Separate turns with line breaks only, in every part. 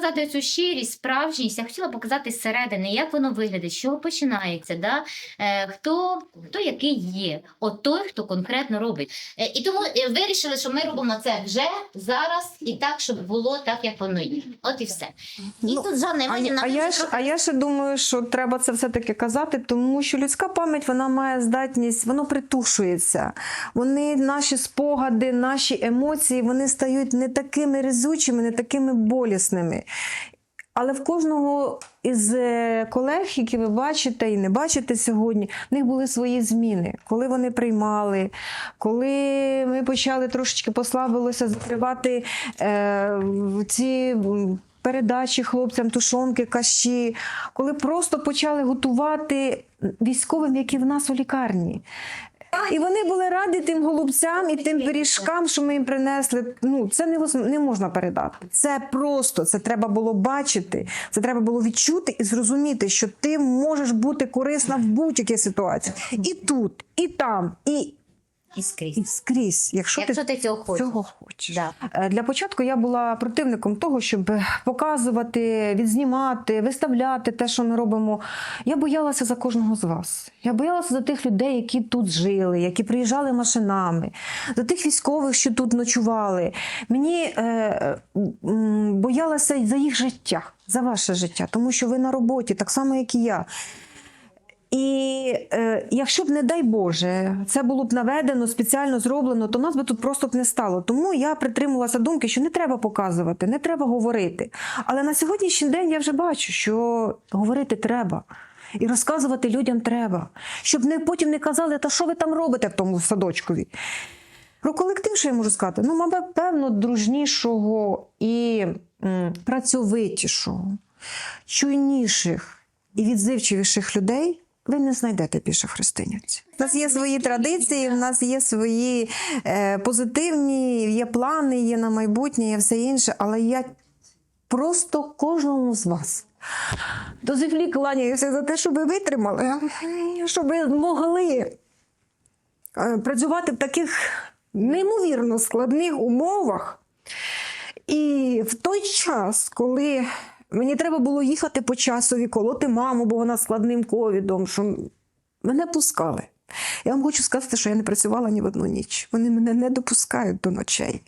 показати цю щирість, справжність, я хотіла показати зсередини, як воно виглядає, з чого починається, да? е, хто, хто який є, от той, хто конкретно робить. Е, і тому е, вирішили, що ми робимо це вже зараз і так, щоб було так, як воно є. От і все. І
Ну,
тут Жанна
А, а, я ж, а я ще думаю, що треба це все-таки казати, тому що людська пам'ять вона має здатність, воно притушується. Вони, наші спогади, наші емоції, вони стають не такими різучими, не такими болісними. Але в кожного із е, колег, які ви бачите і не бачите сьогодні, в них були свої зміни. Коли вони приймали, коли ми почали трошечки послабилося закривати е, ці. Передачі хлопцям, тушонки, кащі, коли просто почали готувати військовим, які в нас у лікарні. І вони були раді тим голубцям і тим пиріжкам, що ми їм принесли. Ну це не, не можна передати. Це просто це треба було бачити, це треба було відчути і зрозуміти, що ти можеш бути корисна в будь-якій ситуації. І тут, і там, і,
і скрізь.
і скрізь, якщо,
Якщо ти цього хочеш.
цього хочеш.
Да.
Е, Для початку я була противником того, щоб показувати, відзнімати, виставляти те, що ми робимо. Я боялася за кожного з вас. Я боялася за тих людей, які тут жили, які приїжджали машинами, за тих військових, що тут ночували. Мені е, м, боялася за їх життя, за ваше життя, тому що ви на роботі, так само, як і я. І е, якщо б, не дай Боже, це було б наведено, спеціально зроблено, то нас би тут просто б не стало. Тому я притримувалася думки, що не треба показувати, не треба говорити. Але на сьогоднішній день я вже бачу, що говорити треба. І розказувати людям треба, щоб не потім не казали, та що ви там робите в тому садочкові. Про колектив, що я можу сказати? Ну, мабуть, певно, дружнішого і м, працьовитішого, чуйніших і відзивчивіших людей ви не знайдете більше в У нас є свої традиції, в нас є свої е, позитивні, є плани, є на майбутнє, є все інше, але я просто кожному з вас. До землі кланяюся за те, щоб ви витримали, щоб ви змогли е, працювати в таких неймовірно складних умовах. І в той час, коли мені треба було їхати по часові, колоти маму, бо вона складним ковідом, що мене пускали. Я вам хочу сказати, що я не працювала ні в одну ніч. Вони мене не допускають до ночей.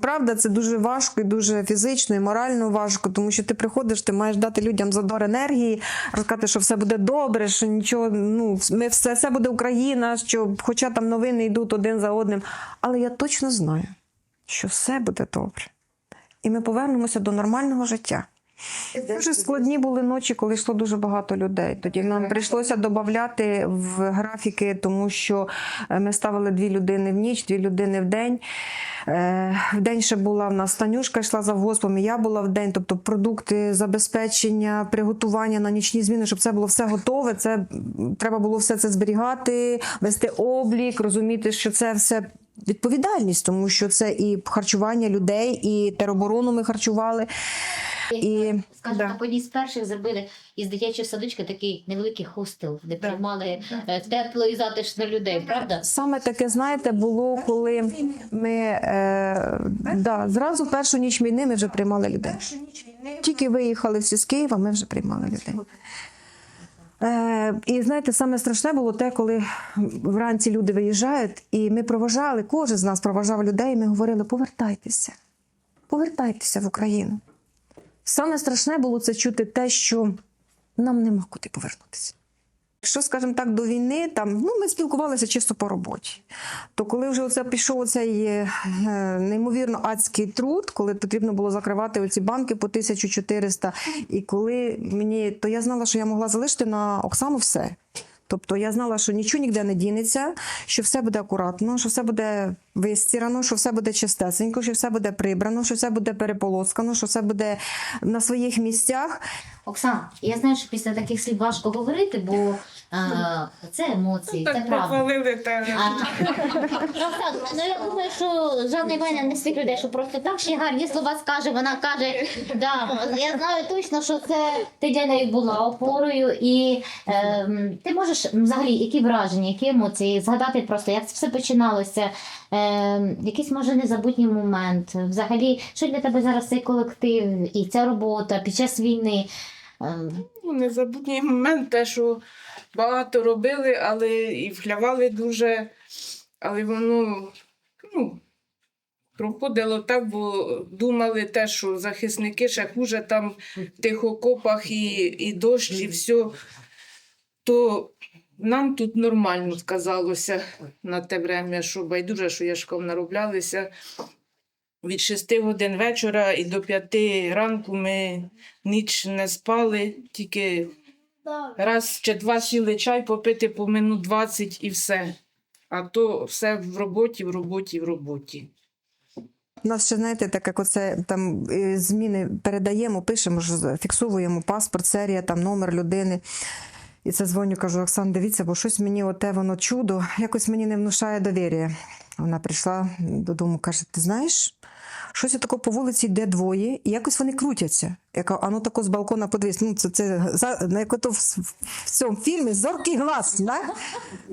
Правда, це дуже важко і дуже фізично і морально важко, тому що ти приходиш, ти маєш дати людям задор енергії, розказати, що все буде добре, що нічого, ну ми все, все буде Україна, що хоча там новини йдуть один за одним. Але я точно знаю, що все буде добре. І ми повернемося до нормального життя. Дуже складні були ночі, коли йшло дуже багато людей. Тоді нам прийшлося додати в графіки, тому що е, ми ставили дві людини в ніч, дві людини в день. Е, В день ще була в нас Танюшка, йшла за госпом, і я була в день. Тобто продукти, забезпечення, приготування на нічні зміни, щоб це було все готове. Це треба було все це зберігати, вести облік, розуміти, що це все. Відповідальність, тому що це і харчування людей, і тероборону ми харчували. І,
Скажімо,
да.
так, одні з перших зробили із дитячого садочка такий невеликий хостел, де
Да.
приймали е, тепло і затишно людей, правда?
Саме таке, знаєте, було, коли ми е, да, зразу першу ніч війни ми вже приймали людей. Тільки виїхали всі з Києва, ми вже приймали людей. Е, і знаєте, саме страшне було те, коли вранці люди виїжджають, і ми проважали, кожен з нас проважав людей, і ми говорили: повертайтеся, повертайтеся в Україну. Саме страшне було це чути те, що нам нема куди повернутися. Якщо, скажімо так, до війни там ну ми спілкувалися чисто по роботі. То коли вже оце пішов цей е, неймовірно адський труд, коли потрібно було закривати оці банки по 1400, і коли мені, то я знала, що я могла залишити на Оксану все. Тобто я знала, що нічого ніде не дінеться, що все буде акуратно, що все буде вистірано, що все буде чистесенько, що все буде прибрано, що все буде переполоскано, що все буде на своїх місцях.
Оксана, я знаю, що після таких слів важко говорити, бо е, це емоції, це
Так
правда.
похвалили
А, Оксана, ну я думаю, що Жанна Іванівна не з тих людей, що просто так ще гарні слова скаже. Вона каже, да, я знаю точно, що це ти для неї була опорою, і ем, ти можеш взагалі які враження, які емоції згадати просто, як це все починалося. Е, якийсь може незабутній момент. Взагалі, що для тебе зараз цей колектив і ця робота під час війни? Е,
Ну, незабутній момент, те, що багато робили, але і вхлявали дуже, але воно ну, проходило так, бо думали те, що захисники ще хуже там в тих окопах і, і дощ, і все. То нам тут нормально сказалося на те время, що байдуже, що яшком нароблялися. Від 6 годин вечора і до 5 ранку ми ніч не спали, тільки раз чи два сіли чай попити по минут 20 і все. А то все в роботі, в роботі, в роботі.
У нас ще, знаєте, так як оце там е, зміни передаємо, пишемо, фіксуємо паспорт, серія, там номер людини. І це дзвоню, кажу, Оксан, дивіться, бо щось мені оте воно чудо, якось мені не внушає довір'я. Вона прийшла додому, каже: ти знаєш, щось тако по вулиці йде двоє, і якось вони крутяться. Я кажу, а ну тако з балкона подивись. Ну, це, це на як ото в, в цьому фільмі зоркий глаз.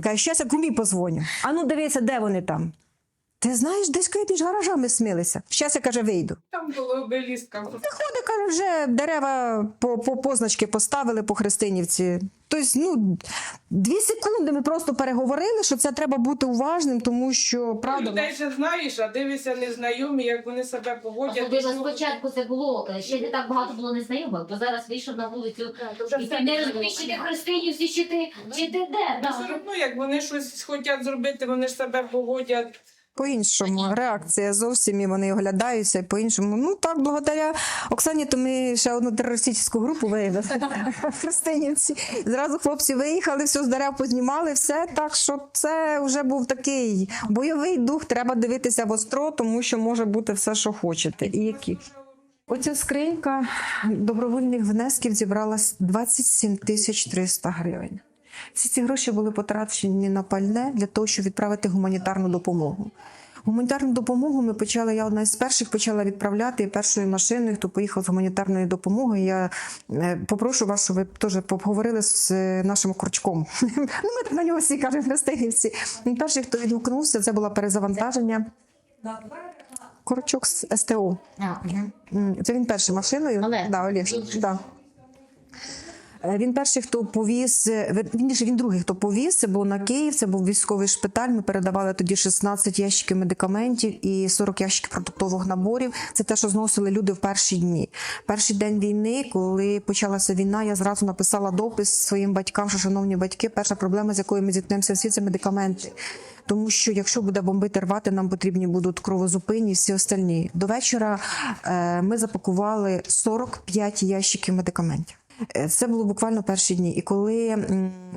Каже, щас я кумі позвоню. А ну дивися, де вони там. Ти знаєш, десь коли між гаражами смилися. Щас я каже, вийду.
Там була обелістка.
Ходить, каже, вже дерева по, по позначки поставили по Христинівці. Тобто, ну, дві секунди ми просто переговорили, що це треба бути уважним, тому що правда.
Людей же знаєш, а дивишся незнайомі, як вони себе поводять.
Особливо спочатку це було е, ще не так багато було незнайомих, бо зараз вийшов на вулицю і ти не розумієш, чи ти Христинівці, чи ти чи ти де. Да.
все одно, як вони щось хочуть зробити, вони ж себе поводять.
По-іншому реакція зовсім і вони оглядаються по-іншому. Ну так, благодаря Оксані, то ми ще одну терористичну групу виявили в Христинівці. Зразу хлопці виїхали, все з дерев познімали, все. Так що це вже був такий бойовий дух. Треба дивитися в остро, тому що може бути все, що хочете. І які. Оця скринька добровольних внесків зібралась 27 тисяч 300 гривень. Всі ці гроші були потрачені на пальне для того, щоб відправити гуманітарну допомогу. Гуманітарну допомогу ми почали. Я одна з перших почала відправляти першою машиною, хто поїхав з гуманітарною допомогою. Я е, попрошу вас, щоб ви теж поговорили з нашим корчком. Ну, ми на нього всі кажемо хрестинівці. Він перший, хто відгукнувся, це було перезавантаження. Корчок з СТО. Це він перший машиною. Да, Олег. Да. Е, Він перший, хто повіз, е, вірніше, він другий, хто повіз, це був на Київ, це був військовий шпиталь. Ми передавали тоді 16 ящиків медикаментів і 40 ящиків продуктових наборів. Це те, що зносили люди в перші дні. Перший день війни, коли почалася війна, я зразу написала допис своїм батькам, що шановні батьки, перша проблема, з якою ми зіткнемося всі, це медикаменти. Тому що якщо буде бомбити рвати, нам потрібні будуть кровозупинні і всі остальні. До вечора е, ми запакували 45 ящиків медикаментів. Е, Це було буквально перші дні. І коли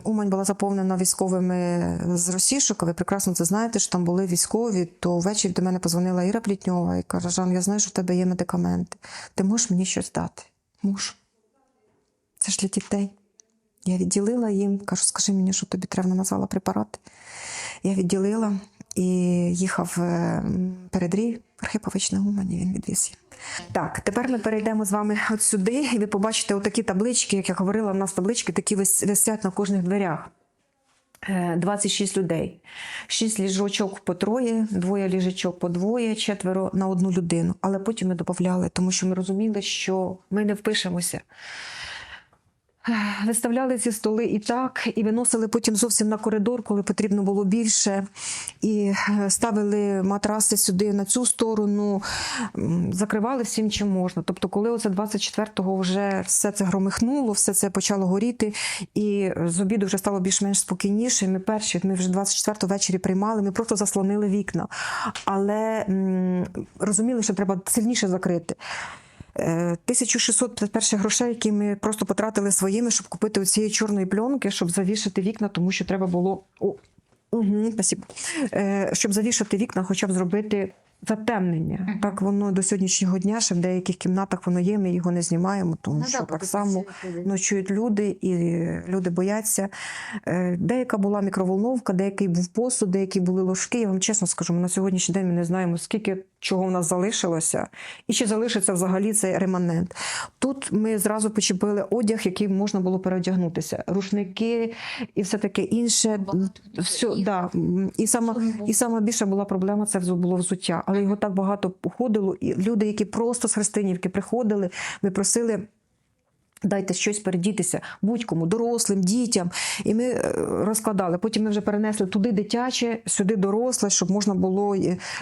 Умань була заповнена військовими з Росішок, ви прекрасно це знаєте, що там були військові, то ввечері до мене позвонила Іра Плітньова і каже: Жан, я знаю, що в тебе є медикаменти. Ти можеш мені щось дати? Можу. Це ж для дітей. Я відділила їм, кажу, скажи мені, що тобі треба назвала препарати. Я відділила і їхав е, передрій Архипович на Умані, він відвіз. Так, тепер ми перейдемо з вами от сюди, і ви побачите отакі таблички, як я говорила, у нас таблички такі вис- висять на кожних дверях. Е, 26 людей, 6 ліжочок по троє, двоє ліжечок по двоє, четверо на одну людину. Але потім ми додавали, тому що ми розуміли, що ми не впишемося. Виставляли ці столи і так, і виносили потім зовсім на коридор, коли потрібно було більше. І е, ставили матраси сюди на цю сторону, закривали всім, чим можна. Тобто, коли оце 24-го вже все це громихнуло, все це почало горіти, і з обіду вже стало більш-менш спокійніше. Ми перші, ми вже 24-го ввечері приймали, ми просто заслонили вікна. Але розуміли, що треба сильніше закрити. Е, 1651 грошей, які ми просто потратили своїми, щоб купити оцієї чорної пленки, щоб завішати вікна, тому що треба було. О, угу, спасибо. Е, щоб завішати вікна, хоча б зробити затемнення. Так воно до сьогоднішнього дня, ще в деяких кімнатах воно є, ми його не знімаємо, тому
Ну,
що
да,
так само ночують люди, і люди бояться. Е, Деяка була мікроволновка, деякий був посуд, деякі були ложки. Я вам чесно скажу, ми на сьогоднішній день ми не знаємо, скільки чого в нас залишилося, і чи залишиться взагалі цей реманент. Тут ми зразу почепили одяг, який можна було переодягнутися. Рушники і все таке інше. Все,
і-
да. і, сама, і сама більша була проблема це було взуття. Але його так багато походило. І люди, які просто з Христинівки приходили, ми просили. Дайте щось передітися будь-кому, дорослим, дітям. І ми е, розкладали. Потім ми вже перенесли туди дитяче, сюди доросле, щоб можна було.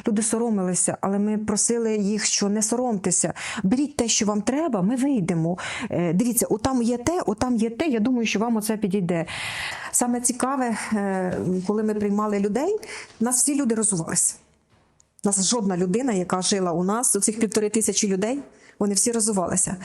Люди соромилися, але ми просили їх, що не соромтеся. Беріть те, що вам треба, ми вийдемо. Е, Дивіться, отам є те, отам є те. Я думаю, що вам оце підійде. Саме цікаве, е, коли ми приймали людей, нас всі люди розвивалися. У нас жодна людина, яка жила у нас, у цих півтори тисячі людей, вони всі розвивалися.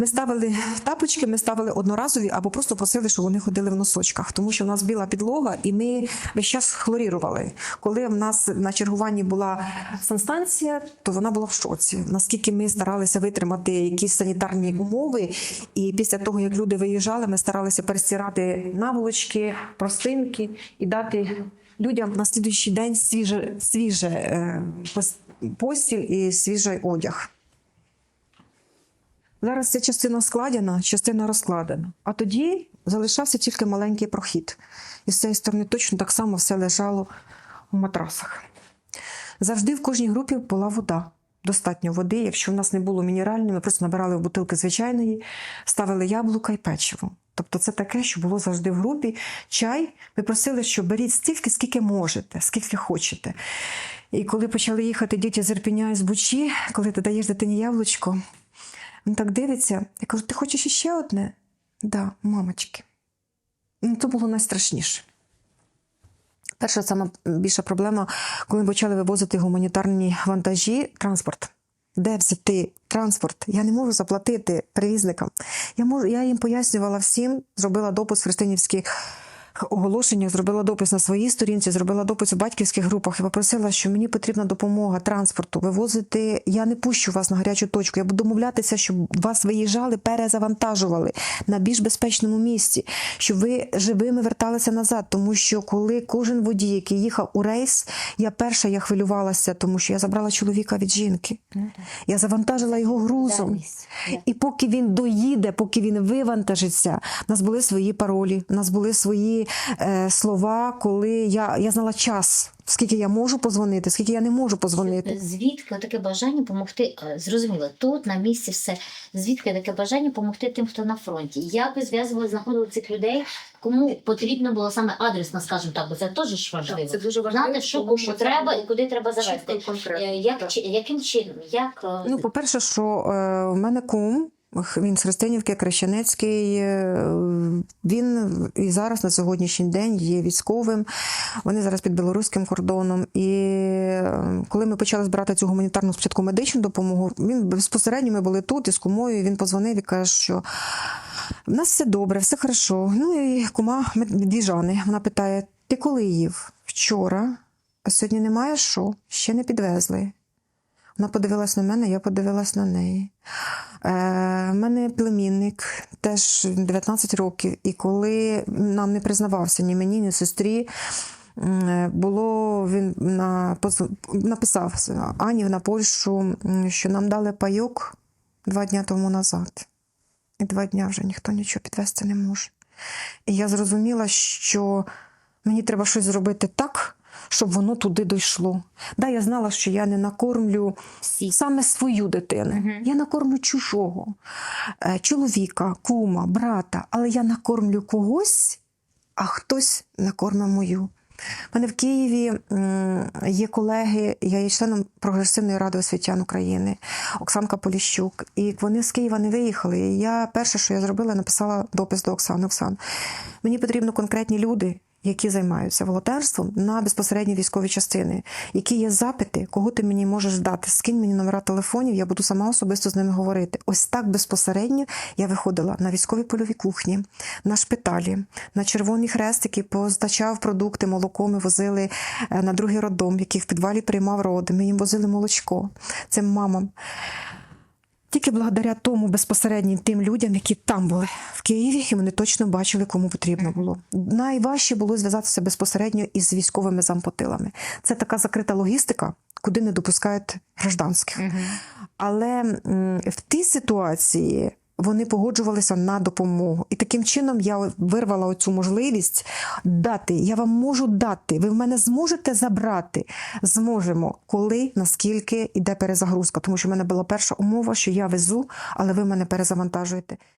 Ми ставили тапочки, ми ставили одноразові або просто просили, щоб вони ходили в носочках, тому що в нас біла підлога, і ми весь час хлорірували. Коли в нас на чергуванні була санстанція, то вона була в шоці. Наскільки ми старалися витримати якісь санітарні умови, і після того, як люди виїжджали, ми старалися перестирати наволочки, простинки і дати людям на слідуючий день свіже, свіже е, постіль і свіжий одяг. Зараз ця частина складена, частина розкладена. А тоді залишався тільки маленький прохід. І з цієї сторони точно так само все лежало у матрасах. Завжди в кожній групі була вода. Достатньо води. Якщо в нас не було мінеральної, ми просто набирали в бутилки звичайної, ставили яблука і печиво. Тобто це таке, що було завжди в групі. Чай. Ми просили, що беріть стільки, скільки можете, скільки хочете. І коли почали їхати діти з Ірпеня і з Бучі, коли ти даєш дитині яблучко, він так дивиться. Я кажу: ти хочеш іще одне? Да, мамочки. Ну, це було найстрашніше. Перша сама більша проблема, коли ми почали вивозити гуманітарні вантажі, транспорт. Де взяти транспорт? Я не можу заплатити перевізникам. Я можу, я їм пояснювала всім, зробила допис в Христинівських оголошеннях, зробила допис на своїй сторінці, зробила допис у батьківських групах і попросила, що мені потрібна допомога транспорту. Вивозити. Я не пущу вас на гарячу точку. Я буду домовлятися, щоб вас виїжджали, перезавантажували на більш безпечному місці, щоб ви живими верталися назад. Тому що коли кожен водій, який їхав у рейс, я перша я хвилювалася, тому що я забрала чоловіка від жінки. Я завантажила його грузом. І поки він доїде, поки він вивантажиться, в нас були свої паролі, в нас були свої слова, коли я, я знала час, скільки я можу позвонити, скільки я не можу позвонити.
Звідки таке бажання допомогти? Зрозуміло, тут на місці все. Звідки таке бажання допомогти тим, хто на фронті? Як ви зв'язували, знаходили цих людей? Кому потрібно було саме адресно, скажімо так, бо це теж важливо.
Це дуже важливо,
Знати, що кому
що
треба і куди треба завести. Е, Як, чи- яким чином? Як, е,
Ну, по-перше, що е, в мене кум, він з Христинівки, Крещенецький, е, він і зараз на сьогоднішній день є військовим. Вони зараз під білоруським кордоном. І е, коли ми почали збирати цю гуманітарну спочатку медичну допомогу, він безпосередньо ми були тут із кумою. Він позвонив і каже, що в нас все добре, все хорошо. Ну і кума Двіжани. Вона питає: ти коли їв? Вчора, а сьогодні немає що? Ще не підвезли. Вона подивилась на мене, я подивилась на неї. Е, в мене племінник теж 19 років, і коли нам не признавався ні мені, ні сестрі, е, було він на, написав Ані на Польщу, що нам дали пайок два дні тому назад. І два дні вже ніхто нічого підвести не може. І я зрозуміла, що мені треба щось зробити так, щоб воно туди дійшло. Да, я знала, що я не накормлю
всі?
саме свою дитину.
Мгм.
Я накормлю чужого, е, чоловіка, кума, брата, але я накормлю когось, а хтось накорме мою. У мене в Києві є колеги, я є членом прогресивної ради освітян України, Оксанка Поліщук. І вони з Києва не виїхали. І я перше, що я зробила, написала допис до Оксани. Оксан, мені потрібно конкретні люди, які займаються волонтерством на безпосередні військові частини. Які є запити, кого ти мені можеш дати? Скинь мені номера телефонів, я буду сама особисто з ними говорити. Ось так безпосередньо я виходила на військові польові кухні, на шпиталі, на Червоний Хрест, який позначав продукти, молоко. Ми возили е, на другий роддом, який в підвалі приймав роди. Ми їм возили молочко цим мамам. Тільки благодаря тому безпосередньо тим людям, які там були в Києві, і вони точно бачили, кому потрібно було. Найважче було зв'язатися безпосередньо із військовими зампотилами. Це така закрита логістика, куди не допускають гражданських. Але в тій ситуації вони погоджувалися на допомогу. І таким чином я вирвала оцю можливість дати. Я вам можу дати. Ви в мене зможете забрати? Зможемо, коли, наскільки йде перезагрузка. Тому що в мене була перша умова, що я везу, але ви мене перезавантажуєте.